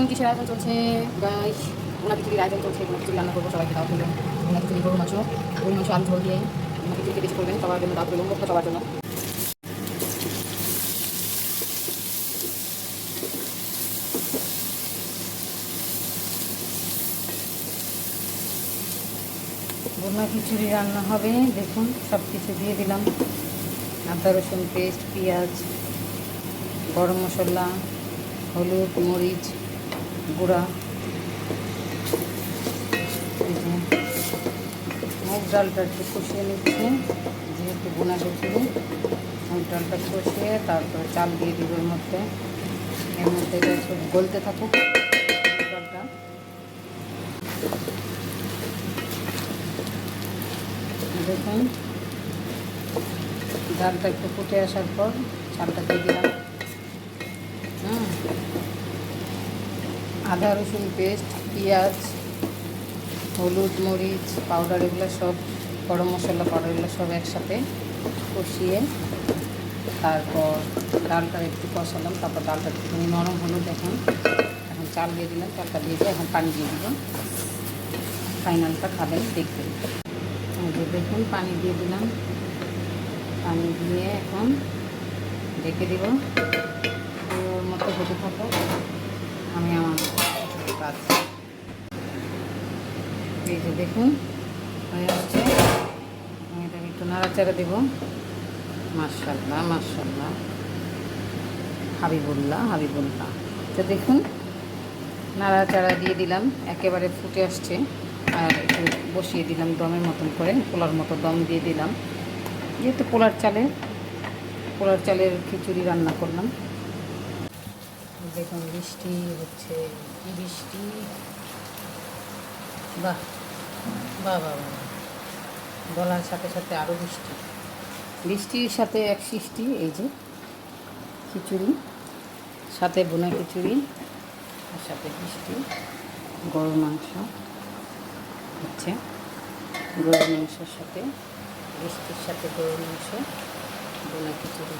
মাছের আয়োজন চলছে? গাইস ওনা খিচুড়ির আয়োজন চলছে? ওনা খিচুড়ি রান্না করব সবাইকে দাওয়াত হলো ওনা খিচুড়ি গরু মাংস? গরু মাংস, আলু, ঝোল দিয়ে। ওনা খিচুড়ি বেশি করবেন? সবার জন্য হলো মুখটা সবার জন্য। বোনা খিচুড়ি রান্না হবে। দেখুন সব কিছু দিয়ে দিলাম। আদা, রসুন, পেস্ট, পেঁয়াজ, গরম মশলা, হলুদ, মরিচ গুঁড়া। মুগ ডালটা একটু কষিয়ে নিচ্ছে, যেহেতু বোনা খিচুড়ি মুগ ডালটা কষিয়ে তারপরে চাল দিয়ে দিব এর মধ্যে। এর মধ্যে একটু গলতে থাকুক ডালটা। দেখুন, ডালটা একটু ফুটে আসার পর চালটা দিয়ে দিলাম। আদা, রসুন পেস্ট পেঁয়াজ, হলুদ, মরিচ পাউডার এগুলো সব গরম মশলা পাউডার এগুলো সব একসাথে কষিয়ে তারপর ডালটা একটু কষালাম। তারপর ডালটা একটু নরম হলো, দেখুন। এখন চাল দিয়ে দিলাম, চালটা দিয়ে দিয়ে এখন পানি দিয়ে দিলাম। ফাইনালটা খাবেন, দেখবেন। দেখুন, পানি দিয়ে দিলাম। পানি দিয়ে এখন ঢেকে দিব। মতো হতে থাকো কাজ এই যে দেখুন, হয়ে আসছে। আমি এটাকে একটু নাড়াচাড়া দেবো। মার্শাল্লাহ মার্শাল্লাহ হাবিবুল্লাহ হাবিবুল্লাহ। তো দেখুন, নাড়াচাড়া দিয়ে দিলাম। একেবারে ফুটে আসছে। আর একটু বসিয়ে দিলাম দমের মতন করে, পোলার মতো দম দিয়ে দিলাম। যেহেতু পোলার চালে, পোলার চালের খিচুড়ি রান্না করলাম। দেখুন বৃষ্টি, হচ্ছে কি বৃষ্টি। বাহ বাহ বাহ বলার সাথে সাথে আরও বৃষ্টি। বৃষ্টির সাথে এক সৃষ্টি, এই যে খিচুড়ি, সাথে বোনা খিচুড়ি, আর সাথে বৃষ্টি, গরুর মাংস, হচ্ছে গরুর মাংসের সাথে, বৃষ্টির সাথে গরুর মাংস, বোনা খিচুড়ি